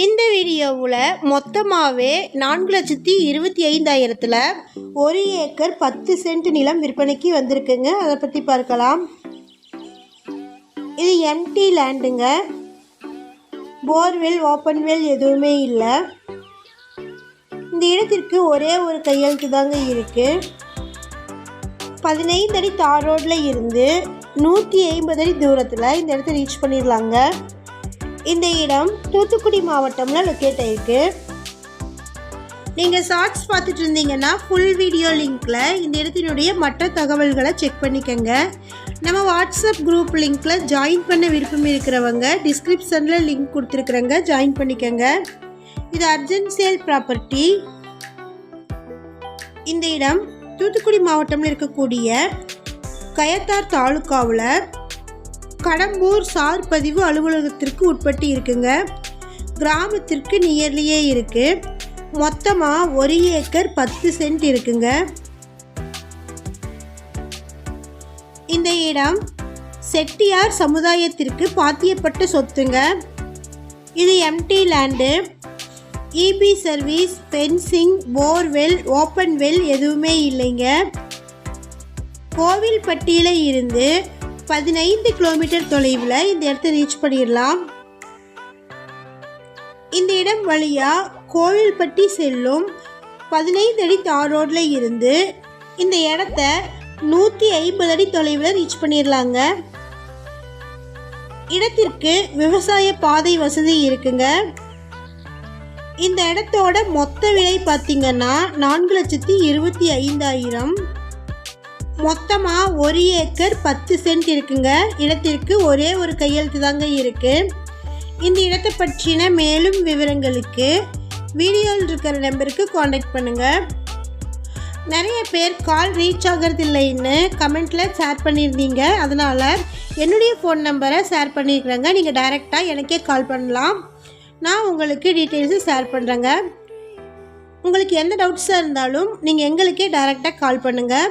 இந்த வீடியோவில் மொத்தமாகவே நான்கு லட்சத்தி இருபத்தி ஐந்தாயிரத்தில் ஒரு ஏக்கர் பத்து சென்ட் நிலம் விற்பனைக்கு வந்திருக்குங்க. அதை பற்றி பார்க்கலாம். இது எம்டி லேண்டுங்க போர்வெல் ஓப்பன் வெல் எதுவுமே இல்லை. இந்த இடத்திற்கு ஒரே ஒரு கையெழுத்து தாங்க இருக்குது பதினைந்து அடி தார் ரோட்டில் இருந்து நூற்றி ஐம்பது அடி தூரத்தில் இந்த இடத்த ரீச் பண்ணிடலாங்க. இந்த இடம் தூத்துக்குடி மாவட்டம்ல லொக்கேட் ஆயிருக்கு. நீங்கள் ஷார்ட்ஸ் பார்த்துட்டு இருந்தீங்கன்னா ஃபுல் வீடியோ லிங்க்கில் இந்த இடத்தினுடைய மற்ற தகவல்களை செக் பண்ணிக்கோங்க. நம்ம வாட்ஸ்அப் குரூப் லிங்க்கில் ஜாயின் பண்ண விருப்பம் இருக்கிறவங்க டிஸ்கிரிப்ஷனில் லிங்க் கொடுத்துருக்குறேங்க ஜாயின் பண்ணிக்கோங்க. இது அர்ஜென்ட் சேல் ப்ராப்பர்ட்டி இந்த இடம் தூத்துக்குடி மாவட்டம்ல இருக்கக்கூடிய கயத்தார் தாலுக்காவில் கடம்பூர் சார் பதிவு அலுவலகத்திற்கு உட்பட்டு இருக்குங்க. கிராமத்திற்கு நியர்லியே இருக்கு. மொத்தமாக ஒரு ஏக்கர் பத்து சென்ட் இருக்குங்க. இந்த இடம் செட்டியார் சமுதாயத்திற்கு பாத்தியப்பட்ட சொத்துங்க. இது empty land. EB service fencing borewell open well எதுவுமே இல்லைங்க. கோவில்பட்டியில் இருந்து பதினைந்து கிலோமீட்டர் தொலைவில் இந்த இடத்த ரீச் பண்ணிடலாம். இந்த இடம் வழியாக கோவில்பட்டி செல்லும் பதினைந்து அடி தார் ரோட்டில் இருந்து இந்த இடத்த நூற்றி ஐம்பது அடி தொலைவில் ரீச் பண்ணிடலாங்க. இடத்திற்கு விவசாய பாதை வசதி இருக்குங்க. இந்த இடத்தோட மொத்த விலை பார்த்திங்கன்னா நான்கு லட்சத்தி இருபத்தி ஐந்தாயிரம். மொத்தமாக ஒரு ஏக்கர் பத்து சென்ட் இருக்குங்க. இடத்திற்கு ஒரே ஒரு கையெழுத்து தாங்க இருக்குது இந்த இடத்தை பற்றின மேலும் விவரங்களுக்கு வீடியோவில் இருக்கிற நம்பருக்கு காண்டாக்ட் பண்ணுங்கள் நிறைய பேர் கால் ரீச் ஆகிறது இல்லைன்னு கமெண்ட்டில் ஷேர் பண்ணியிருந்தீங்க அதனால் என்னுடைய ஃபோன் நம்பரை ஷேர் பண்ணியிருக்கிறேங்க நீங்கள் டைரெக்டாக எனக்கே கால் பண்ணலாம். நான் உங்களுக்கு டீட்டெயில்ஸு ஷேர் பண்ணுறேங்க உங்களுக்கு எந்த டவுட்ஸாக இருந்தாலும் நீங்கள் எங்களுக்கே டைரெக்டாக கால் பண்ணுங்கள்